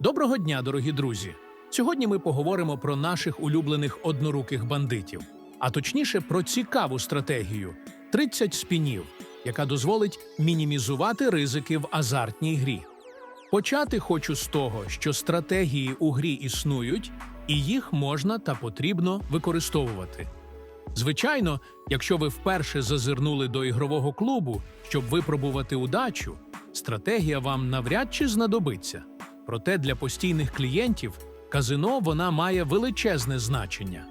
Доброго дня, дорогі друзі! Сьогодні ми поговоримо про наших улюблених одноруких бандитів, а точніше про цікаву стратегію 30 спінів, яка дозволить мінімізувати ризики в азартній грі. Почати хочу з того, що стратегії у грі існують, і їх можна та потрібно використовувати. Звичайно, якщо ви вперше зазирнули до ігрового клубу, щоб випробувати удачу, стратегія вам навряд чи знадобиться. Проте для постійних клієнтів казино вона має величезне значення.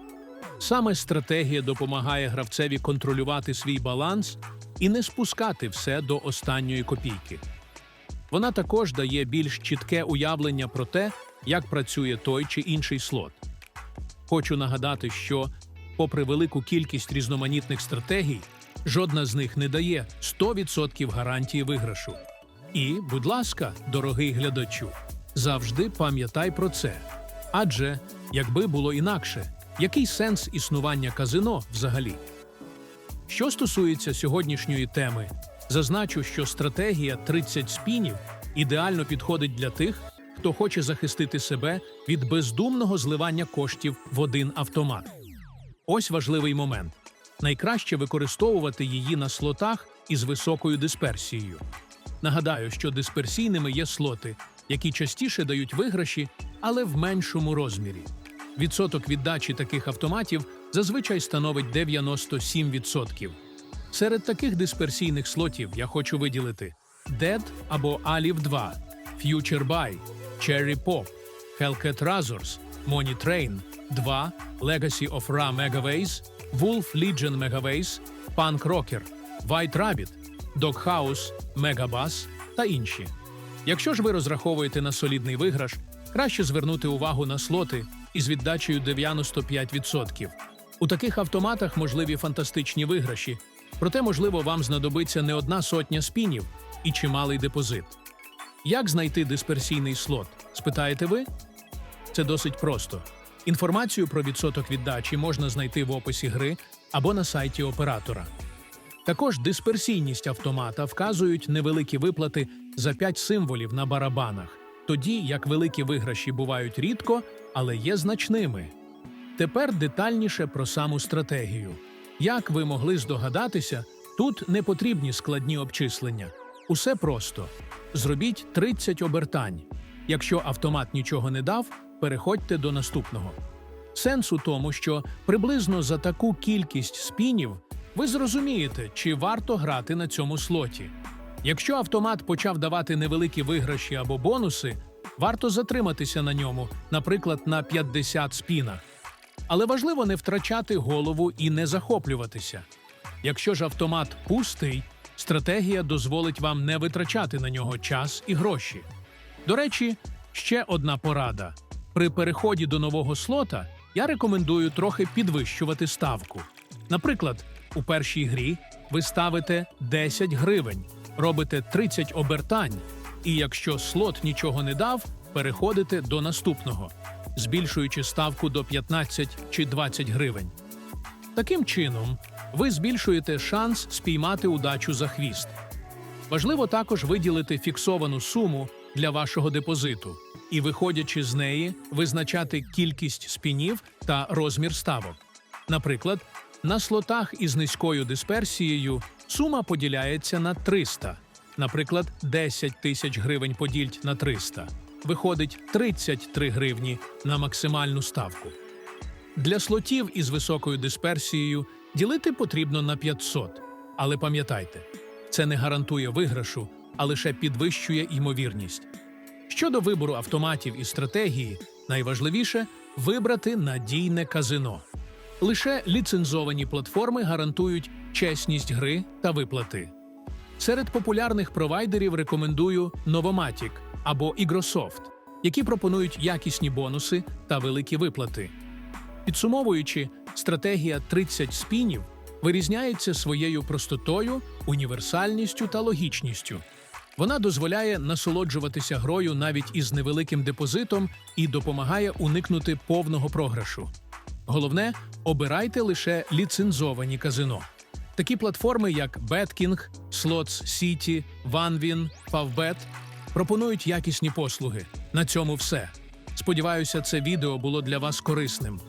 Саме стратегія допомагає гравцеві контролювати свій баланс і не спускати все до останньої копійки. Вона також дає більш чітке уявлення про те, як працює той чи інший слот. Хочу нагадати, що, попри велику кількість різноманітних стратегій, жодна з них не дає 100% гарантії виграшу. І, будь ласка, дорогий глядачу, завжди пам'ятай про це. Адже, якби було інакше, який сенс існування казино взагалі? Що стосується сьогоднішньої теми, зазначу, що стратегія 30 спінів ідеально підходить для тих, хто хоче захистити себе від бездумного зливання коштів в один автомат. Ось важливий момент: найкраще використовувати її на слотах із високою дисперсією. Нагадаю, що дисперсійними є слоти, які частіше дають виграші, але в меншому розмірі. Відсоток віддачі таких автоматів зазвичай становить 97%. Серед таких дисперсійних слотів я хочу виділити Dead або Alif 2, Future Buy, Cherry Pop, Hellcat Razors, Money Train 2, Legacy of Ra Megaways, Wolf Legion Megaways, Punk Rocker, White Rabbit, Doghouse, Megabass та інші. Якщо ж ви розраховуєте на солідний виграш, краще звернути увагу на слоти із віддачею 95%. У таких автоматах можливі фантастичні виграші, проте, можливо, вам знадобиться не одна сотня спінів і чималий депозит. Як знайти дисперсійний слот? Спитаєте ви? Це досить просто. Інформацію про відсоток віддачі можна знайти в описі гри або на сайті оператора. Також дисперсійність автомата вказують невеликі виплати за 5 символів на барабанах, тоді як великі виграші бувають рідко, але є значними. Тепер детальніше про саму стратегію. Як ви могли здогадатися, тут не потрібні складні обчислення. Усе просто: зробіть 30 обертань. Якщо автомат нічого не дав, переходьте до наступного. Сенс у тому, що приблизно за таку кількість спінів ви зрозумієте, чи варто грати на цьому слоті. Якщо автомат почав давати невеликі виграші або бонуси, варто затриматися на ньому, наприклад, на 50 спінах. Але важливо не втрачати голову і не захоплюватися. Якщо ж автомат пустий, стратегія дозволить вам не витрачати на нього час і гроші. До речі, ще одна порада: при переході до нового слота я рекомендую трохи підвищувати ставку. Наприклад, у першій грі ви ставите 10 гривень, робите 30 обертань, і якщо слот нічого не дав, переходите до наступного, збільшуючи ставку до 15 чи 20 гривень. Таким чином, ви збільшуєте шанс спіймати удачу за хвіст. Важливо також виділити фіксовану суму для вашого депозиту і, виходячи з неї, визначати кількість спінів та розмір ставок. Наприклад, на слотах із низькою дисперсією сума поділяється на 300. Наприклад, 10 тисяч гривень поділять на 300. Виходить 33 гривні на максимальну ставку. Для слотів із високою дисперсією ділити потрібно на 500. Але пам'ятайте, це не гарантує виграшу, а лише підвищує ймовірність. Щодо вибору автоматів і стратегії, найважливіше вибрати надійне казино. Лише ліцензовані платформи гарантують чесність гри та виплати. Серед популярних провайдерів рекомендую Novomatic або Igrosoft, які пропонують якісні бонуси та великі виплати. Підсумовуючи, стратегія 30 спінів вирізняється своєю простотою, універсальністю та логічністю. Вона дозволяє насолоджуватися грою навіть із невеликим депозитом і допомагає уникнути повного програшу. Головне, обирайте лише ліцензовані казино. Такі платформи, як BetKing, Slots City, OneWin, Favbet пропонують якісні послуги. На цьому все. Сподіваюся, це відео було для вас корисним.